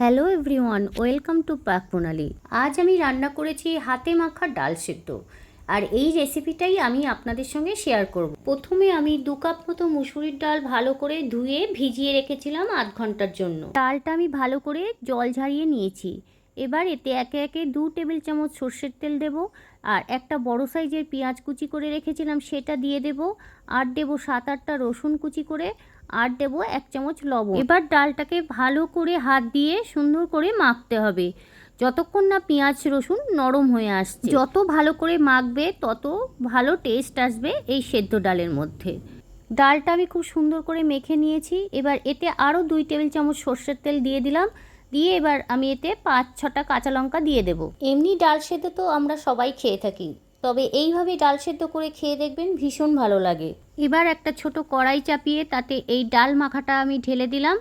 Hello everyone, welcome to পাক প্রণালী। আজ আমি রান্না করেছি হাতে মাখা ডাল সেদ্ধ। আর এই রেসিপিটাই আমি আপনাদের সঙ্গে শেয়ার করব। প্রথমে আমি দু কাপ মতো মুসুরির ডাল ভালো করে ধুয়ে ভিজিয়ে রেখেছিলাম আধ ঘণ্টার জন্য। ডালটা আমি ভালো করে জল ঝারিয়ে নিয়েছি। এবার এতে একে একে দু টেবিল চামচ সর্ষের তেল দেব, আর একটা বড় সাইজের পেঁয়াজ কুচি করে রেখেছিলাম সেটা দিয়ে দেব, আর দেব সাত আটটা রসুন কুচি করে, আর দেব এক চামচ লবণ। এবার ডালটাকে ভালো করে হাত দিয়ে সুন্দর করে মাখতে হবে, যতক্ষণ না পেঁয়াজ রসুন নরম হয়ে আসছে। যত ভালো করে মাখবে, তত ভালো টেস্ট আসবে এই সেদ্ধ ডালের মধ্যে। ডালটা আমি খুব সুন্দর করে মেখে নিয়েছি, এবার এতে আরও দুই টেবিল চামচ সর্ষের তেল দিয়ে দিলাম দিয়ে এবার আমি এতে পাঁচ ছটা কাঁচা লঙ্কা দিয়ে দেব। এমনি ডাল সেদ্ধ তো আমরা সবাই খেয়ে থাকি। তবে এইভাবে ডাল সেদ্ধ করে খেয়ে দেখবেন ভীষণ ভালো লাগে। এবার একটা ছোট কড়াই চাপিয়ে তাতে এই ডাল মাখাটা আমি ঢেলে দিলাম।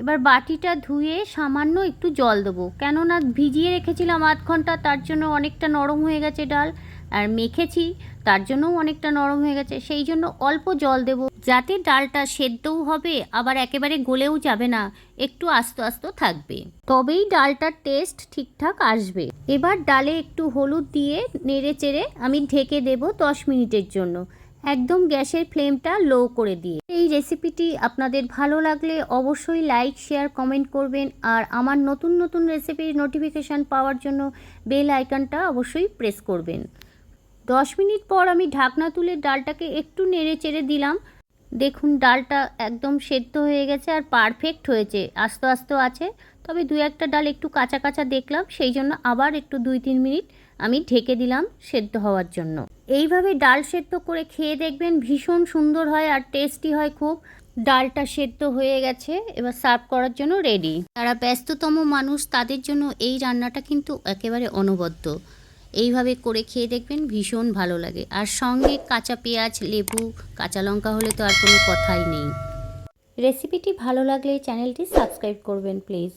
এবার বাটিটা ধুয়ে সামান্য একটু জল দেবো। কেননা ভিজিয়ে রেখেছিলাম আধ ঘণ্টা তার জন্য অনেকটা নরম হয়ে গেছে ডাল। আর মেখেছি, তার জন্যও অনেকটা নরম হয়ে গেছে। সেই জন্য অল্প জল দেব। যাতে ডালটা সেদ্ধও হবে, আবার একেবারে গলেও যাবে না। একটু আস্তে আস্তে থাকবে। তবেই ডালটার টেস্ট ঠিকঠাক আসবে। এবার ডালে একটু হলুদ দিয়ে নেড়ে চেড়ে আমি ঢেকে দেব দশ মিনিটের জন্য। একদম গ্যাসের ফ্লেমটা লো করে দিয়ে। এই রেসিপিটি আপনাদের ভালো লাগলে অবশ্যই লাইক শেয়ার কমেন্ট করবেন। আর আমার নতুন নতুন রেসিপির নোটিফিকেশান পাওয়ার জন্য বেল আইকনটা অবশ্যই প্রেস করবেন। দশ মিনিট পর আমি ঢাকনা তুলে ডালটাকে একটু নেড়ে চেড়ে দিলাম। দেখুন, ডালটা একদম সেদ্ধ হয়ে গেছে আর পারফেক্ট হয়েছে, আস্তে আস্তে আছে। তবে দু একটা ডাল একটু কাঁচা কাঁচা দেখলাম, সেই জন্য আবার একটু দুই তিন মিনিট আমি ঢেকে দিলাম সেদ্ধ হওয়ার জন্য। এইভাবে ডাল সেদ্ধ করে খেয়ে দেখবেন ভীষণ সুন্দর হয় আর টেস্টি হয় খুব। ডালটা সেদ্ধ হয়ে গেছে, এবার সার্ভ করার জন্য রেডি। যারা ব্যস্ততম মানুষ, তাদের জন্য এই রান্নাটা কিন্তু একেবারে অনবদ্য। এইভাবে করে খেয়ে দেখবেন ভীষণ ভালো লাগে। আর সঙ্গে কাঁচা পেঁয়াজ, লেবু, কাঁচা লঙ্কা হলে তো আর কোনো কথাই নেই। রেসিপিটি ভালো লাগলে চ্যানেলটি সাবস্ক্রাইব করবেন, প্লিজ।